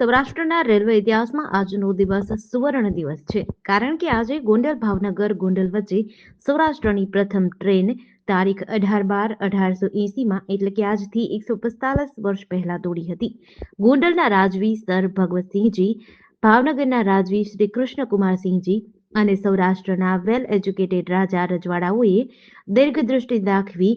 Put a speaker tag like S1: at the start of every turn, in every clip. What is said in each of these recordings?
S1: સૌરાષ્ટ્રના રેલવે ઇતિહાસમાં આજનો દિવસ સુવર્ણ દિવસ છે. કારણ કે આજે ગોંડલ ભાવનગર ગોંડલ વચ્ચે સૌરાષ્ટ્રની પ્રથમ ટ્રેન તારીખ અઢાર બાર અઢારસો એસીમાં એટલે કે આજથી એકસો પિસ્તાલીસ વર્ષ પહેલા દોડી હતી. ગોંડલના રાજવી સર ભગવતસિંહજી ભાવનગરના રાજવી શ્રી કૃષ્ણકુમારસિંહજી અને સૌરાષ્ટ્રના વેલ એજ્યુકેટેડ રાજા રજવાડાઓએ દીર્ઘ દ્રષ્ટિ દાખવી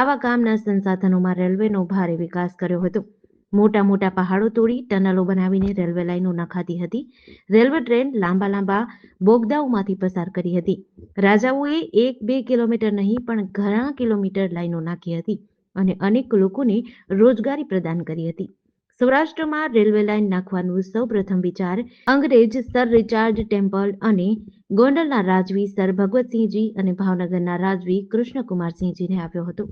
S1: આવા કામના સંસાધનોમાં રેલવેનો ભારે વિકાસ કર્યો હતો. મોટા મોટા પહાડો તોડી ટનલો બનાવીને રેલવે લાઈનો નખાતી હતી. રેલવે ટ્રેન લાંબા લાંબા બોગદાઓમાંથી પસાર કરી હતી. રાજાઓએ એક બે કિલોમીટર નહીં, પણ ઘણા કિલોમીટર લાઈનો નાખી હતી અને અનેક લોકોને રોજગારી પ્રદાન કરી હતી. સૌરાષ્ટ્રમાં રેલવે લાઇન નાખવાનું સૌપ્રથમ વિચાર અંગ્રેજ સર રિચાર્ડ ટેમ્પલ અને ગોંડલના રાજવી સર ભગવતસિંહજી અને ભાવનગરના રાજવી કૃષ્ણકુમારસિંહજીને આવ્યો હતો.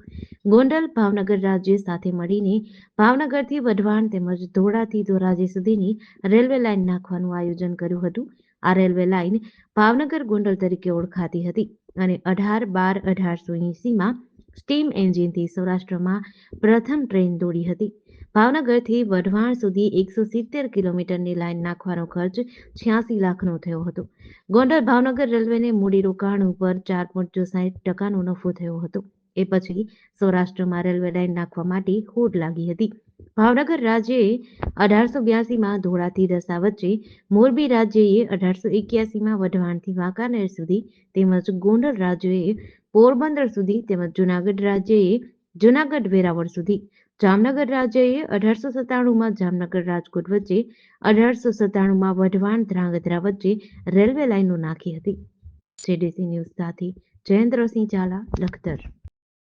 S1: ગોંડલ ભાવનગર રાજ્ય સાથે મળીને ભાવનગરથી વઢવાણ તેમજ ધોળાથી ધોરાજી સુધીની રેલવે લાઇન નાખવાનું આયોજન કર્યું હતું. આ રેલવે લાઇન ભાવનગર ગોંડલ તરીકે ઓળખાતી હતી અને અઢાર બાર અઢારસો એંસીમાં સ્ટીમ એન્જિનથી સૌરાષ્ટ્રમાં પ્રથમ ટ્રેન દોડી હતી. ભાવનગરથી વઢવાણ સુધી એકસો સિત્તેર કિલોમીટરની લાઇન નાખવાનો ખર્ચ છ્યાસી લાખનો થયો હતો. ગોંડલ ભાવનગર રેલવેને મૂડીરોકાણ ઉપર ચાર પોઈન્ટ ચોસાઠ ટકાનો નફો થયો હતો. એ પછી સૌરાષ્ટ્રમાં રેલવે લાઇન નાખવા માટે હોડ લાગી હતી. ભાવનગર રાજ્યએ અઢારસો બ્યાસીમાં ધોળાથી દસા વચ્ચે, મોરબી રાજ્યએ અઢારસો એક્યાસીમાં વઢવાણથી વાંકાનેર સુધી તેમજ ગોંડલ રાજ્યએ પોરબંદર સુધી તેમજ જુનાગઢ રાજ્યએ જુનાગઢ વેરાવળ સુધી જામનગર રાજ્યએ અઢારસો સત્તાણુંમાં જામનગર રાજકોટ વચ્ચે અઢારસો સત્તાણુંમાં વઢવાણ ધ્રાંગધ્રા વચ્ચે રેલવે લાઇનો નાખી હતી. જેડીસી ન્યૂઝ સાથે જયેન્દ્રસિંહ ઝાલા, લખતર.